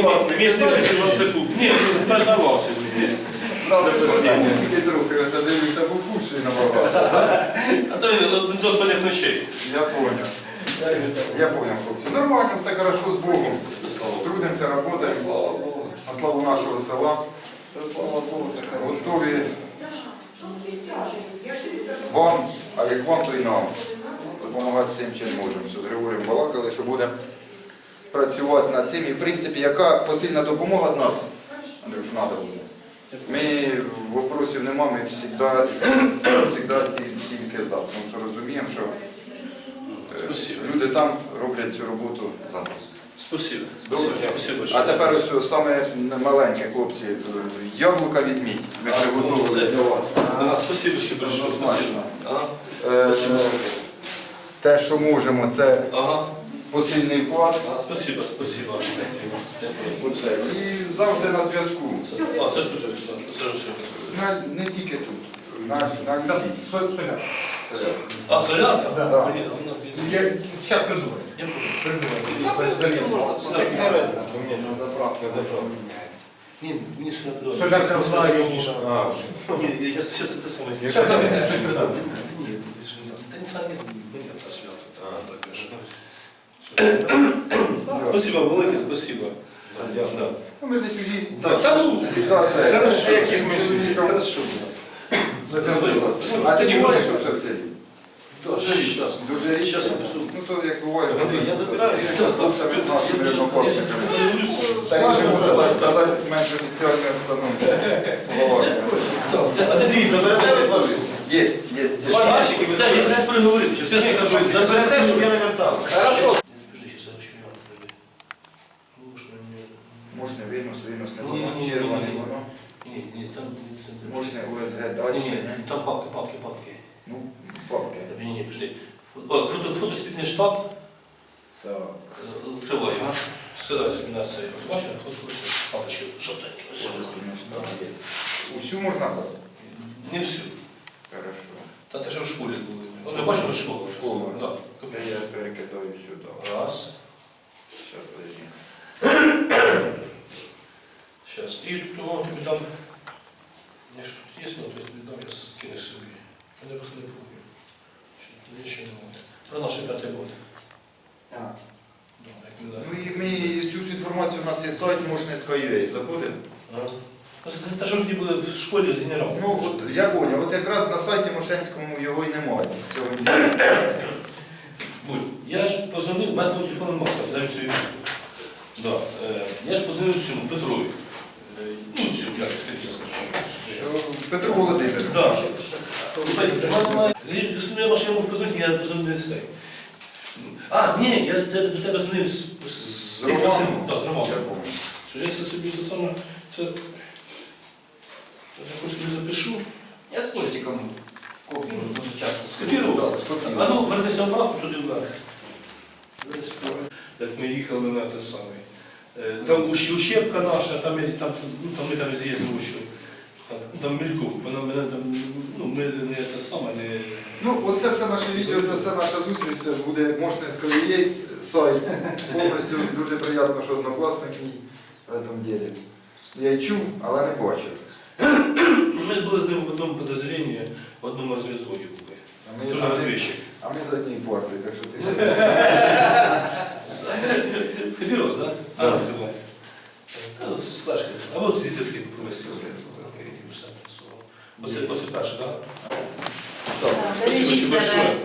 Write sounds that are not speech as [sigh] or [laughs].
Класний. Місний житель Васику. Ні, не здавався. Тільки друг, це дивився, був худший набагато. А то він до спальних ночей. Я понял. Я понял, хлопці. Нормально, все хорошо з Богом. Трудимося, працюємо. На славу нашого села. Слава Богу. Готові вам, а як вам, то й нам. Допомагати всім, чим можемо. З Григорієм балакали, що будемо працювати над цим. І в принципі, яка посильна допомога від нас, Андрюш, треба буде. Ми вопросів нема, ми завжди тільки за. Тому що розуміємо, що е, люди там роблять цю роботу за нас. Спасибо. Добре. Спасибо. А тепер ось саме маленьке, хлопці, е, яблука візьміть. Ми приготували для вас. Спасибо, що прийшов. Спасибо. Е, Те, що можемо, це Ага. Посильний вклад. Спасибо, спасибо. Оце. І завжди на зв'язку. А, це ж тут, це ж все. На- Не тільки тут. На. А, солянка? Да. Блін, а вона тут- Я зараз придумаю. Я. Придумаю. Завет. На заправку. Ні, мені сюди подобається. Соляр це знаю. Ні, я зараз це саме Щас я Ні, придумаю. ти ж не- Та не сам не мені та свято. А, так, я ж. Спасибо велике, спасибо. Да. Ну, Ми не чужі. Так, та ну, Да, це. Хорошо. Які ж ми чужі. Хорошо. А ти в селі? Дуже. Щас я пишу. Ну то як буваєш. Я забираю. Ти можна так сказати, менш. Голова. А де дві Заберете відважусь? Є, є, я не переговорити. Зараз я кажу, Заберете, щоб я не вертав. Хорошо. Подожди, сейчас я очень рад. Можно не... Можна винос, винос не Ні, воно, ні, ні, ні, ні. воно. Не, не, там... не. Можна УСГ Не, далі. не, ні? там папки, папки, папки. Ну, папки. Не, не, не, подожди. Фо- О, фото, фотоспільний штаб. Так. Е, Триває, а? Скидай собі на. Ось Бачиш, фото, папочки, жовтенькі. ось. Так, є. Усю можна брати? Не всю. Хорошо. Та те, що в школі були. Ну, ви бачили школу? Школу. Да. Це я перекидаю сюди. Раз. Зараз, подожди. І тут тобі там. Я ж тут ну, то есть віддам, я скину собі. Я просто не помню. Що нічого немає. Про наш п'ятий. Да, як ми Ну і ми цю ж інформацію, у нас є сайт Мошнецька.ua. Заходимо? Ага. Ну, це Те, що ми були в школі з генералом. Ну, от я поняв, от якраз на сайті Мошенському його і немає. Цього. Буль, я ж позвонив, у мене немає, кстати, дай свою. Да. Е, я ж позвонив цьому Петрові. Е, Ну, цю, як скажіть, я скажу. Що Петро Володимирович. Да. Я ваш я мог позвонити, я позвонив з цей. А, ні, я до тебе, до тебе дзвонив з, з, З Романом? Так, з Романом. Що я це собі це саме, це, я собі запишу. Я з Костіком копію дуже часто. Скопірував? А ну, вернися обратно туди вверх. Як ми їхали на те саме. Е, Там ущепка наша, там, я- там, ну, там ми там з'їздили, що там, там мільку, вона мене там, ну, ми не те саме, не... Ну, оце все наше відео, це все наша зустріч, це буде Мошнецька.ua сайт. Повністю дуже приємно, що однокласник мій в цьому ділі. Я й чув, але не бачив. Ну, Ми були з ним в одному подозрінні, в одному розв'язку були. А ми, Дуже а ми- розвідчик. а ми за однією партою, так що ти [laughs] ще... Скопірос, так? А, Да. ти була. Та, ну, з флешки. А от від таки провести. Оце, оце перше, так? Так. Спасибо большое.